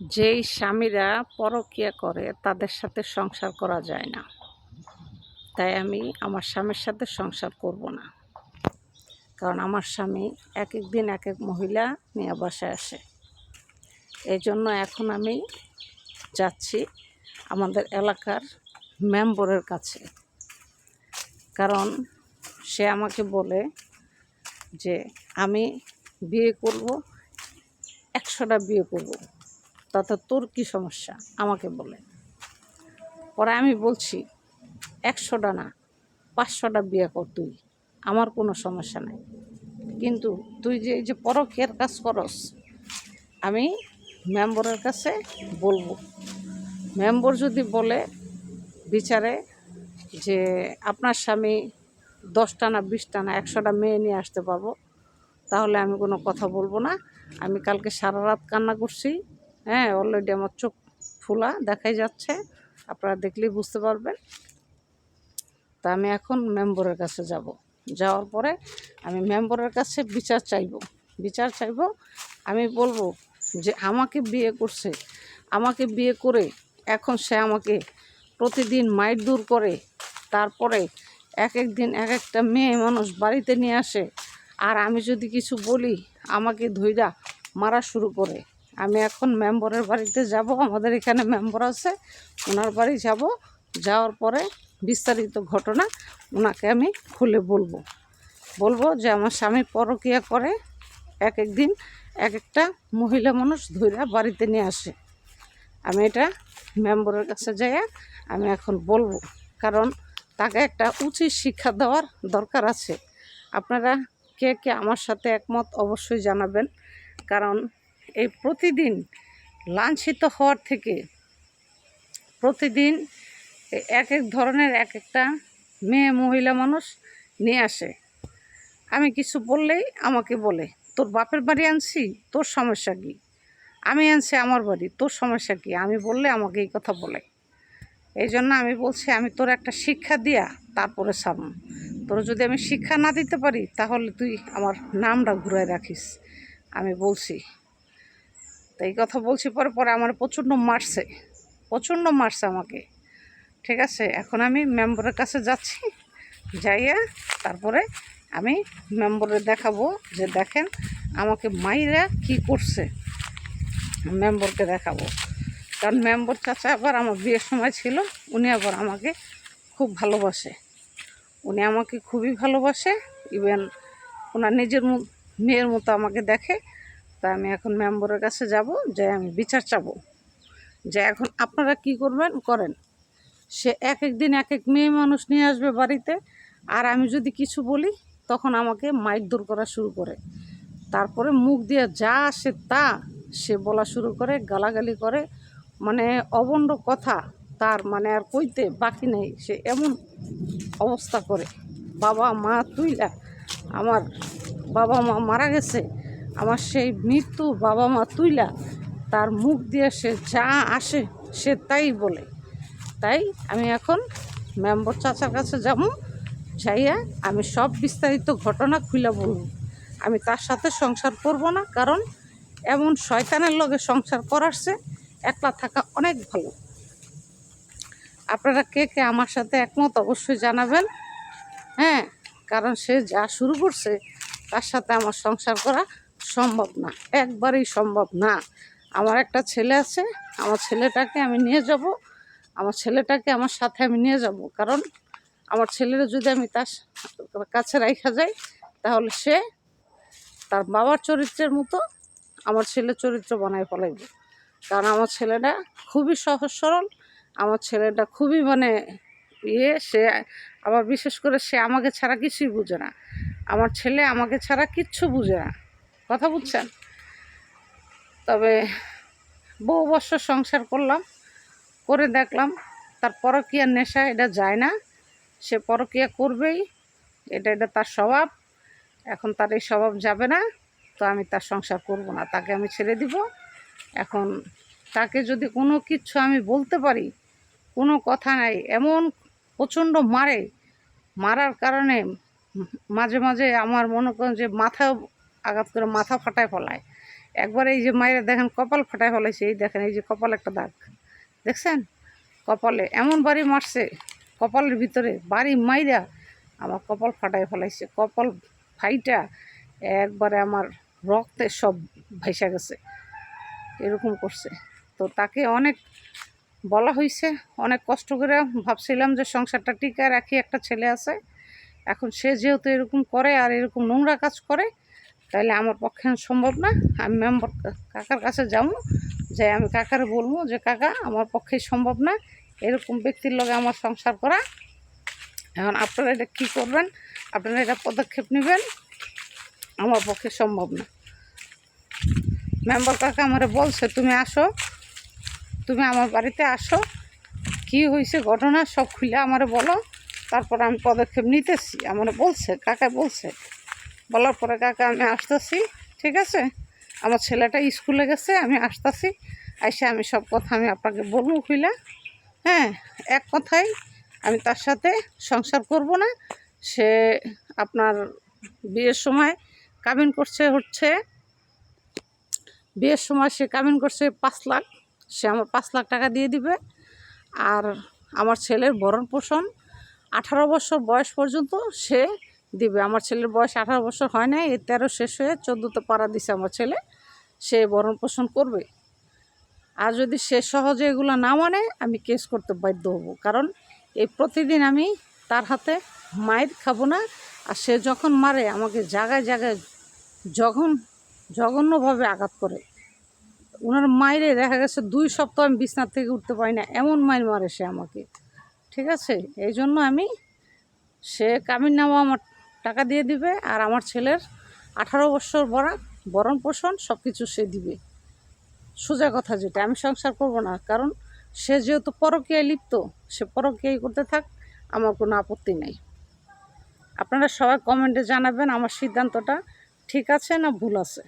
যেই স্বামীরা পরকীয়া করে, তাদের সাথে সংসার করা যায় না। তাই আমি আমার স্বামীর সাথে সংসার করব না। কারণ আমার স্বামী এক এক দিন এক এক মহিলা নিয়ে বাসায় আসে। এই জন্য এখন আমি যাচ্ছি আমাদের এলাকার মেম্বরের কাছে। কারণ সে আমাকে বলে যে, আমি বিয়ে করব, একশোটা বিয়ে করব। তাতে তোর কী সমস্যা? আমাকে বলে। পরে আমি বলছি, একশোটা না, পাঁচশোটা বিয়ে কর তুই, আমার কোনো সমস্যা নাই। কিন্তু তুই যে এই যে পরকের কাজ করস, আমি মেম্বরের কাছে বলব। মেম্বর যদি বলে বিচারে যে আপনার স্বামী দশটা না, বিশটা না, একশোটা মেয়ে নিয়ে আসতে পারব, তাহলে আমি কোনো কথা বলব না। আমি কালকে সারা রাত কান্না করছি হ্যাঁ অলরেডি আমার চোখ ফোলা, দেখাই যাচ্ছে। আপনারা দেখলেই বুঝতে পারবেন। তা আমি এখন মেম্বরের কাছে যাব। যাওয়ার পরে আমি মেম্বরের কাছে বিচার চাইব। বিচার চাইব, আমি বলব যে আমাকে বিয়ে করছে। আমাকে বিয়ে করে এখন সে আমাকে প্রতিদিন মাইট দূর করে। তারপরে এক এক দিন এক একটা মেয়ে মানুষ বাড়িতে নিয়ে আসে। আর আমি যদি কিছু বলি, আমাকে ধৈরা মারা শুরু করে। আমি এখন মেম্বরের বাড়িতে যাব, আমাদের এখানে মেম্বর আছে, ওনার বাড়ি যাব। যাওয়ার পরে বিস্তারিত ঘটনা ওনাকে আমি খুলে বলব। বলব যে আমার স্বামী পরকিয়া করে, এক এক দিন এক একটা মহিলা মানুষ ধইরা বাড়িতে নিয়ে আসে। আমি এটা মেম্বরের কাছে যাইয়া আমি এখন বলব, কারণ তাকে একটা উচিত শিক্ষা দেওয়ার দরকার আছে। আপনারা কে কে আমার সাথে একমত অবশ্যই জানাবেন, কারণ এই প্রতিদিন লাঞ্ছিত হওয়ার থেকে প্রতিদিন এক এক ধরনের এক একটা মেয়ে মহিলা মানুষ নিয়ে আসে। আমি কিছু বললেই আমাকে বলে, তোর বাপের বাড়ি আনছি, তোর সমস্যা কী? আমি আনছি আমার বাড়ি, তোর সমস্যা কী? আমি বললে আমাকে এই কথা বলে। এই জন্য আমি বলছি, আমি তোর একটা শিক্ষা দিয়া তারপরে সারম তোর যদি আমি শিক্ষা না দিতে পারি, তাহলে তুই আমার নামটা ঘুরাই রাখিস। আমি বলছি তো এই কথা বলছি পরে পরে আমার প্রচণ্ড মারছে প্রচণ্ড মারছে আমাকে। ঠিক আছে, এখন আমি মেম্বরের কাছে যাচ্ছি, যাইয়া তারপরে আমি মেম্বরে দেখাবো যে দেখেন আমাকে মাইরা কি করছে। মেম্বরকে দেখাবো। কারণ মেম্বর চাচা আবার আমার বিয়ের সময় ছিল, উনি আবার আমাকে খুব ভালোবাসে। উনি আমাকে খুবই ভালোবাসে ইভেন ওনার নিজের মেয়ের মতো আমাকে দেখে। তা আমি এখন মেম্বরের কাছে যাব, যে আমি বিচার চাবো। যে এখন আপনারা কি করবেন, করেন। সে এক এক দিন এক এক মেয়ে মানুষ নিয়ে আসবে বাড়িতে, আর আমি যদি কিছু বলি, তখন আমাকে মাইক দূর করা শুরু করে। তারপরে মুখ দিয়ে যা আসে তা সে বলা শুরু করে, গালাগালি করে। মানে অবণ্ড কথা, তার মানে আর কইতে বাকি নেই। সে এমন অবস্থা করে। বাবা মা তুইলা, আমার বাবা মা মারা গেছে আমার সেই মৃত্যু বাবা মা তুইলা, তার মুখ দিয়ে সে যা আসে সে তাই বলে। তাই আমি এখন মেম্বর চাচার কাছে যাব, যাইয়া আমি সব বিস্তারিত ঘটনা খুলে বলব। আমি তার সাথে সংসার করব না, কারণ এমন শয়তানের লগে সংসার করারছে, একলা থাকা অনেক ভালো। আপনারা কে কে আমার সাথে একমত অবশ্যই জানাবেন। হ্যাঁ কারণ সে যা শুরু করছে, তার সাথে আমার সংসার করা সম্ভব না, একবারেই সম্ভব না। আমার একটা ছেলে আছে, আমার ছেলেটাকে আমি নিয়ে যাব, আমার ছেলেটাকে আমার সাথে আমি নিয়ে যাব। কারণ আমার ছেলের যদি আমি তার কাছে রাখা যাই, তাহলে সে তার বাবার চরিত্রের মতো আমার ছেলের চরিত্র বানায় ফেলাইব। কারণ আমার ছেলেটা খুবই সহজ সরল, আমার ছেলেটা খুবই মানে ইয়ে সে আবার বিশেষ করে সে আমাকে ছাড়া কিছুই বুঝে না। আমার ছেলে আমাকে ছাড়া কিচ্ছু বুঝে না। কথা বুঝছেন তবে বহু বছর সংসার করলাম, করে দেখলাম, তার পরকীয়ার নেশা এটা যায় না। সে পরকীয়া করবেই, এটা এটা তার স্বভাব। এখন তার এই স্বভাব যাবে না, তো আমি তার সংসার করব না। তাকে আমি ছেড়ে দিব। এখন তাকে যদি কোনো কিছু আমি বলতে পারি, কোনো কথা নাই, এমন প্রচণ্ড মারে, মারার কারণে মাঝে মাঝে আমার মনে করেন যে মাথা আঘাত করে মাথা ফাটায় ফলায়। একবার এই যে মায়েরা দেখেন, কপাল ফাটায় ফেলেছে এই দেখেন, এই যে কপাল একটা দাগ। দেখছেন? কপালে এমন বাড়ি মারছে, কপালের ভিতরে বাড়ি মাইরা আমার কপাল ফাটায় ফলাইছে। কপাল ফাইটা একবারে আমার রক্তে সব ভাইসা গেছে। এরকম করছে। তো তাকে অনেক বলা হয়েছে অনেক কষ্ট করে ভাবছিলাম যে সংসারটা টিকায় রাখি, একটা ছেলে আছে। এখন সে যেহেতু এরকম করে আর এরকম নোংরা কাজ করে তাহলে আমার পক্ষে সম্ভব না। আমি মেম্বার কাকার কাছে যাব, যে আমি কাকারে বলব যে, কাকা, আমার পক্ষে সম্ভব না। এরকম ব্যক্তির লগে আমার সংসার করা। এখন আপনারা এটা কী করবেন? আপনারা এটা পদক্ষেপ নেবেন। আমার পক্ষে সম্ভব না। মেম্বার কাকা আমার বলছে, তুমি আসো। তুমি আমার বাড়িতে আসো। কি হয়েছে ঘটনা সব খুলে আমার বলো। তারপর আমি পদক্ষেপ নিতেছি। আমার বলছে কাকা বলছে বলার পরে, কাকা, আমি আসতেছি, ঠিক আছে? আমার ছেলেটা স্কুলে গেছে, আমি আসতেছি। এসে আমি সব কথা আমি আপনাকে বলব খুইলা হ্যাঁ এক কথাই, আমি তার সাথে সংসার করব না। সে আপনার বিয়ের সময় কামিন করছে হচ্ছে, বিয়ের সময় সে কাবিন করছে পাঁচ লাখ। সে আমার পাঁচ লাখ টাকা দিয়ে দিবে। আর আমার ছেলের ভরণ পোষণ আঠারো বছর বয়স পর্যন্ত সে দিবে। আমার ছেলের বয়স আঠারো বছর হয় না এই তেরো শেষ হয়ে চোদ্দোতে পাড়া দিছে আমার ছেলে। সে ভরণ পোষণ করবে। আর যদি সে সহজে এগুলো না মানে আমি কেস করতে বাধ্য হব। কারণ এই প্রতিদিন আমি তার হাতে মায়ের খাব না। আর সে যখন মারে, আমাকে জায়গায় জায়গায় যখন জঘন্যভাবে আঘাত করে। ওনার মায়েরে দেখা গেছে দুই সপ্তাহ আমি বিছনার থেকে উঠতে পারি না, এমন মায়ের মারে সে আমাকে। ঠিক আছে? এই জন্য আমি সে কামিন নামা আমার টাকা দিয়ে দিবে আর আমার ছেলের আঠারো বছর বরা বরণ পোষণ সব কিছু সে দিবে। সোজা কথা যেটা, আমি সংসার করব না, কারণ সে যেহেতু পরকীয়ায় লিপ্ত, সে পরকীয়াই করতে থাক, আমার কোনো আপত্তি নেই। আপনারা সবাই কমেন্টে জানাবেন আমার সিদ্ধান্তটা ঠিক আছে না ভুল আছে।